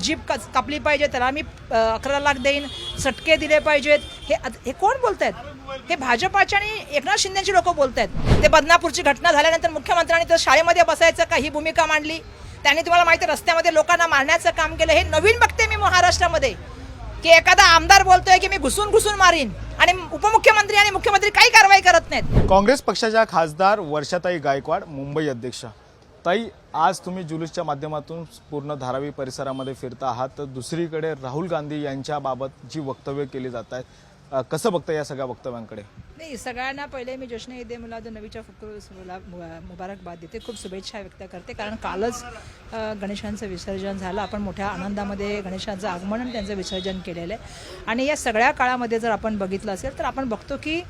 Jeep कच- कापली पाहिजे त्याला मी अकरा लाख देईन सटके दिले पाहिजेत. हे हे कोण बोलतायत? हे भाजपाचे आणि एकनाथ शिंदेची लोक आहेत ते बदनापूरची घटना झाल्यानंतर मुख्यमंत्र्यांनी तर शाळेमध्ये बसायचं का ही भूमिका मांडली? त्यांनी तुम्हाला माहिती आहे, रस्त्यामध्ये लोकांना मारण्याचं काम केलं. हे नवीन बघते मी महाराष्ट्रामध्ये. की एखादा आमदार बोलतोय की मी घुसून घुसून मारीन. आणि उपमुख्यमंत्री आणि मुख्यमंत्री काही कारवाई करत नाहीत. काँग्रेस पक्षाच्या खासदार वर्षाताई गायकवाड मुंबई अध्यक्ष. ताई आज तुम्ही जुलूसच्या माध्यमातून पूर्ण धारावी परिसरामध्ये फिरता आहात. तर दुसरीकडे राहुल गांधी यांच्याबाबत जी वक्तव्य केली जात आहेत कसं बघतं या सगळ्या वक्तव्यांकडे? नाही सगळ्यांना पहिले मी जश्न ईद ए मुलाद नबीच्या फुकरूला मुबारकबाद देते. खूप शुभेच्छा व्यक्त करते. कारण कालच गणेशांचं विसर्जन झालं. आपण मोठ्या आनंदामध्ये गणेशांचं आगमन आणि त्यांचं विसर्जन केलेलं आहे. आणि या सगळ्या काळामध्ये जर आपण बघितलं असेल तर आपण बघतो की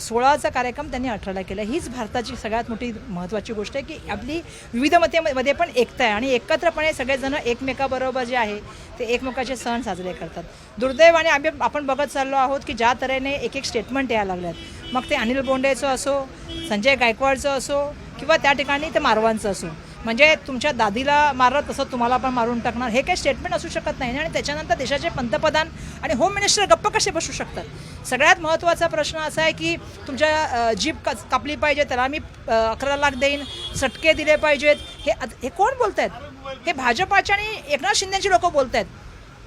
सोळाचा कार्यक्रम त्यांनी अठराला केला. हीच भारताची सगळ्यात मोठी महत्त्वाची गोष्ट आहे की आपली विविधमतेमध्ये पण एकता आहे. आणि एकत्रपणे सगळेजण एकमेकाबरोबर जे आहे ते एकमेकाचे सण साजरे करतात. दुर्दैवाने आम्ही आपण बघत चाललो आहोत की ज्या तऱ्हेने एक एक स्टेटमेंट यायला लागल्यात. मग ते अनिल बोंडेचं असो संजय गायकवाडचं असो किंवा त्या ठिकाणी ते मारवांचं असो. म्हणजे तुमच्या दादीला मारत तसं तुम्हाला पण मारून टाकणार. हे काही स्टेटमेंट असू शकत नाही. आणि त्याच्यानंतर देशाचे पंतप्रधान आणि होम मिनिस्टर गप्प कसे बसू शकतात? सगळ्यात महत्त्वाचा प्रश्न असा आहे की तुमच्या जीप कच- कापली पाहिजे त्याला मी अकरा लाख देईन सटके दिले पाहिजेत. हे हे कोण बोलत आहेत हे भाजपाचे आणि एकनाथ शिंदेची लोक आहेत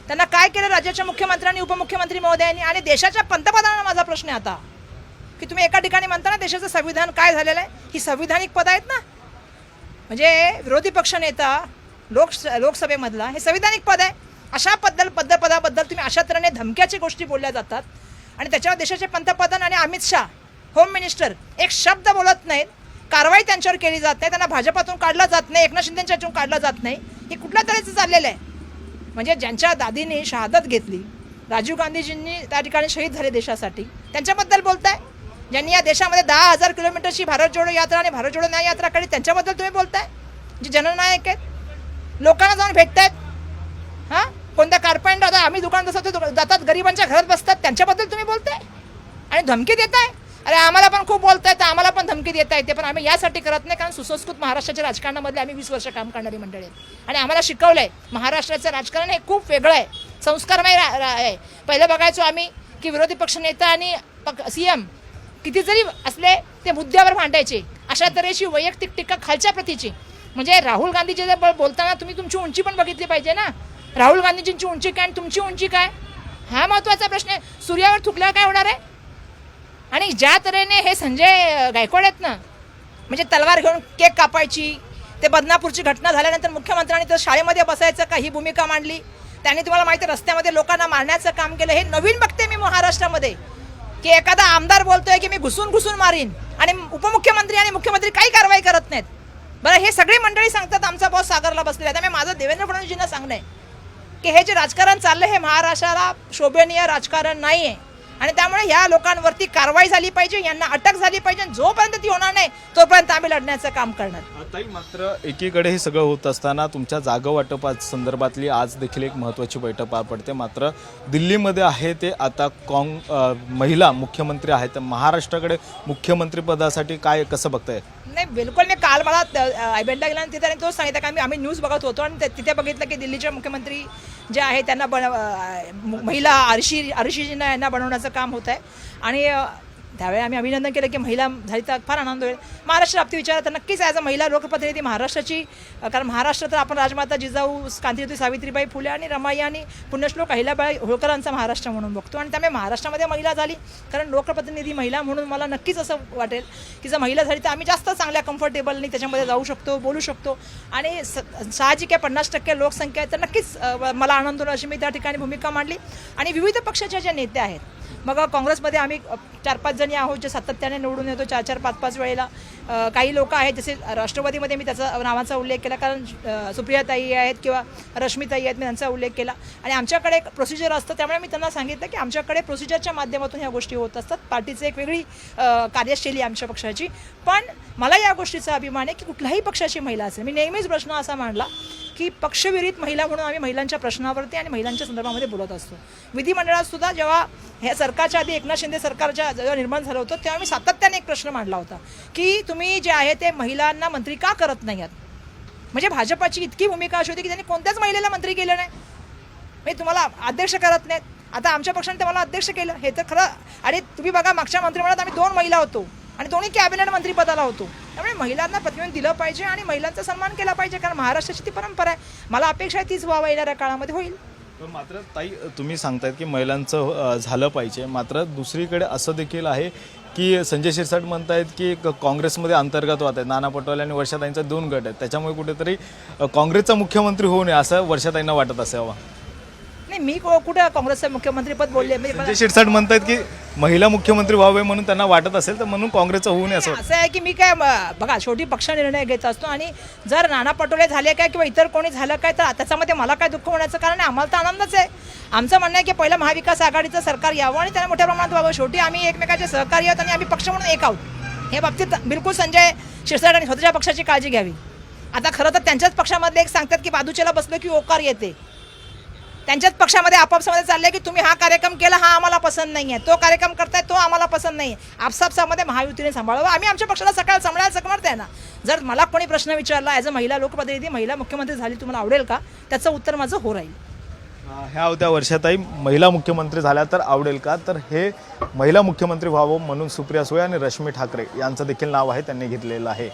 त्यांना काय केलं राज्याच्या मुख्यमंत्र्यांनी उपमुख्यमंत्री महोदयांनी आणि देशाच्या पंतप्रधानांना माझा प्रश्न आहे आता? की तुम्ही एका ठिकाणी म्हणता ना देशाचं संविधान काय झालेलं आहे? ही संविधानिक पद आहेत ना? म्हणजे विरोधी पक्षनेता लोक लोकसभेमधला हे संविधानिक पद आहे. अशा पद्धल पद्ध पदाबद्दल तुम्ही अशा तऱ्हेने धमक्याची गोष्टी बोलल्या जातात. आणि त्याच्यावर देशाचे पंतप्रधान आणि अमित शाह होम मिनिस्टर एक शब्द बोलत नाहीत. कारवाई त्यांच्यावर केली जात नाही. त्यांना भाजपातून काढलं जात नाही. एकनाथ शिंदेच्या याच्यातून काढलं जात नाही. हे कुठल्या तऱ्हेचं चाललेलं आहे? म्हणजे ज्यांच्या दादीने शहादत घेतली राजीव गांधीजींनी त्या ठिकाणी शहीद झाले देशासाठी त्यांच्याबद्दल बोलताय? ज्यांनी या देशामध्ये दहा हजार किलोमीटरची भारत जोडो यात्रा आणि भारत जोडो न्याय यात्रा काढली. त्यांच्याबद्दल तुम्ही बोलताय? जे जननायक आहेत. लोकांना जाऊन भेटतायत. हां? कोणत्या कारपेंटर आता आम्ही दुकान जसं ते जातात गरिबांच्या घरात बसतात. त्यांच्याबद्दल तुम्ही बोलताय? आणि धमकी देताय? अरे आम्हाला पण खूप बोलताय तर आम्हाला पण धमकी देता येते पण आम्ही यासाठी करत नाही कारण सुसंस्कृत महाराष्ट्राच्या राजकारणामध्ये आम्ही वीस वर्ष काम करणारी मंडळी आहेत. आणि आम्हाला शिकवलंय महाराष्ट्राचं राजकारण हे खूप वेगळं आहे. संस्कारमय रा- आहे. पहिलं बघायचो आम्ही की विरोधी पक्षनेता आणि सी एम किती जरी असले ते मुद्द्यावर भांडायचे. अशा तऱ्हेची वैयक्तिक टीका खालच्या प्रतीची. म्हणजे राहुल गांधीजी जर बोलताना तुम्ही तुमची उंची पण बघितली पाहिजे ना? राहुल गांधीजींची उंची काय आणि तुमची उंची काय? हा महत्त्वाचा प्रश्न आहे. सूर्यावर थुकल्यावर काय होणार आहे? आणि ज्या तऱ्हेने हे संजय गायकवाड आहेत ना म्हणजे तलवार घेऊन केक कापायची ते बदनापूरची घटना झाल्यानंतर मुख्यमंत्र्यांनी तर शाळेमध्ये बसायचं का ही भूमिका मांडली. त्यांनी तुम्हाला माहिती आहे, रस्त्यामध्ये लोकांना मारण्याचं काम केलं. हे नवीन बघते मी महाराष्ट्रामध्ये. की एखादा आमदार बोलतोय की मी घुसून घुसून मारीन आणि उपमुख्यमंत्री आणि मुख्यमंत्री काही कारवाई करत नाहीत. बरं हे सगळी मंडळी सांगतात आमचा बॉस सागरला बसलेला आहे. त्यामुळे माझं देवेंद्र फडणवीसजींना सांगणं आहे की हे जे राजकारण चाललं हे महाराष्ट्राला शोभनीय राजकारण नाही आहे आणि त्यामुळे ह्या लोकांवरती कारवाई झाली पाहिजे यांना अटक झाली पाहिजे जोपर्यंत ती होणार नाही तोपर्यंत आम्ही लढण्याचं काम करणार. ताई मात्र एकीकडे हे सगळं होत असताना तुमच्या जागा वाटपा संदर्भातली आज देखील एक महत्त्वाची बैठक पार पडते. मात्र दिल्लीमध्ये आहे ते आता काँग महिला मुख्यमंत्री आहेत महाराष्ट्राकडे मुख्यमंत्री पदासाठी काय कसं बघताय? नाही बिलकुल मी काल मला आयबेंडला गेला तिथे तोच सांगितलं की आम्ही आम्ही न्यूज बघत होतो आणि तिथे बघितलं की दिल्लीचे मुख्यमंत्री जे आहे त्यांना बन महिला आरशी आरशीजींना यांना बनवण्याचं काम होत आहे आणि त्यावेळी आम्ही अभिनंदन केलं की महिला झाली तर फार आनंद होईल. महाराष्ट्र बाबतीत विचार तर नक्कीच ॲज अ महिला लोकप्रतिनिधी महाराष्ट्राची कारण महाराष्ट्र तर आपण राजमाता जिजाऊ कांतीज्योती सावित्रीबाई फुले आणि रमाई आणि पुण्यश्लोक अहिलाबाई होळकरांचा महाराष्ट्र म्हणून बघतो. आणि त्यामुळे महाराष्ट्रामध्ये महिला झाली कारण लोकप्रतिनिधी महिला म्हणून मला नक्कीच असं वाटेल की जर महिला झाली तर आम्ही जास्त चांगल्या कम्फर्टेबलनी त्याच्यामध्ये जाऊ शकतो बोलू शकतो. आणि स साहजिक आहे पन्नास टक्के लोकसंख्या आहे तर नक्कीच मला आनंद होईल अशी मी त्या ठिकाणी भूमिका मांडली. आणि विविध पक्षाच्या ज्या नेत्या आहेत मग काँग्रेसमध्ये आम्ही चार पाच जणी आहोत जे सातत्याने निवडून येतो चार चार पाच पाच वेळेला. काही लोक आहेत जसे राष्ट्रवादीमध्ये मी त्याचा नावाचा उल्लेख केला कारण सुप्रियाताई आहेत किंवा रश्मीताई आहेत मी त्यांचा उल्लेख केला. आणि आमच्याकडे एक प्रोसिजर असतं त्यामुळे मी त्यांना सांगितलं की आमच्याकडे प्रोसिजरच्या माध्यमातून ह्या गोष्टी होत असतात. पार्टीची एक वेगळी कार्यशैली आहे आमच्या पक्षाची. पण मला या गोष्टीचा अभिमान आहे की कुठल्याही पक्षाची महिला असेल मी नेहमीच प्रश्न असा मांडला की पक्षविरहित महिला म्हणून आम्ही महिलांच्या प्रश्नावरती आणि महिलांच्या संदर्भामध्ये बोलत असतो. विधिमंडळात सुद्धा जेव्हा ह्या सरकारच्या आधी एकनाथ शिंदे सरकारच्या जेव्हा निर्माण झालं होतं तेव्हा मी सातत्याने एक प्रश्न मांडला होता की तुम्ही जे आहे ते महिलांना मंत्री का करत नाही आहात म्हणजे भाजपाची इतकी भूमिका अशी होती की त्यांनी कोणत्याच महिलेला मंत्री केलं नाही. म्हणजे तुम्हाला अध्यक्ष करत नाहीत. आता आमच्या पक्षाने ते मला अध्यक्ष केलं. हे तर खरं आणि तुम्ही बघा मागच्या मंत्रिमंडळात आम्ही दोन महिला होतो आणि दोन्ही कॅबिनेट मंत्रीपदाला होतो. त्यामुळे महिलांना प्रतिबिंब दिलं पाहिजे आणि महिलांचा सन्मान केला पाहिजे कारण महाराष्ट्राची ती परंपरा आहे. मला अपेक्षा आहे तीच व्हावं येणाऱ्या काळामध्ये होईल. मात्र ताई तुम्ही सांगतायत की महिलांचं झालं पाहिजे. मात्र दुसरीकडे असं देखील आहे की संजय शिरसाट म्हणतायत की काँग्रेसमध्ये अंतर्गत वाद आहे नाना पटोले आणि वर्षाताईंचा दोन गट आहेत. त्याच्यामुळे कुठेतरी काँग्रेसचा मुख्यमंत्री होऊ नये असं वर्षाताईंना वाटत असावं. नाही मी को- कुठं काँग्रेसचं मुख्यमंत्रीपद बोलले? संजय शिरसाट म्हणतायत की महिला मुख्यमंत्री व्हावे म्हणून त्यांना वाटत असेल तर म्हणून काँग्रेसचं होऊ नये असं असं आहे की मी काय म- बघा शेवटी पक्ष निर्णय घेत असतो आणि जर नाना पटोले झाले काय किंवा इतर कोणी झालं काय तर त्याच्यामध्ये मला काय दुःख होण्याचं कारण आहे? आम्हाला तर आनंदच आहे. आमचं म्हणणं आहे की पहिलं महाविकास आघाडीचं सरकार यावं आणि त्यांना मोठ्या प्रमाणात व्हावं. शेवटी आम्ही एकमेकाचे सहकार्य आहोत आणि आम्ही पक्ष म्हणून एक आहोत. हे बाबतीत बिलकुल संजय शिरसाट आणि स्वतःच्या पक्षाची काळजी घ्यावी. आता खरं तर त्यांच्याच पक्षामधले एक सांगतात की बाजूच्याला बसलो की ओकार येते. त्यांच्याच पक्षामध्ये आपापसामध्ये चाललंय की तुम्ही हा कार्यक्रम केला हा आम्हाला पसंत नाही आहे तो कार्यक्रम करताय तो आम्हाला पसंत नाही आहे आपसापसामध्ये महायुतीने सांभाळावं. आम्ही आमच्या पक्षाला सकाळ सांभाळायला सकमर्थ आहे ना? जर मला कोणी प्रश्न विचारला ॲज अ महिला लोकप्रतिनिधी महिला मुख्यमंत्री झाली तुम्हाला आवडेल का? त्याचं उत्तर माझं हो राहील. ह्या होत्या वर्षाताई. महिला मुख्यमंत्री झाल्या तर आवडेल का? तर हे महिला मुख्यमंत्री व्हावं म्हणून सुप्रिया सुळे आणि रश्मी ठाकरे यांचं देखील नाव आहे त्यांनी घेतलेलं आहे.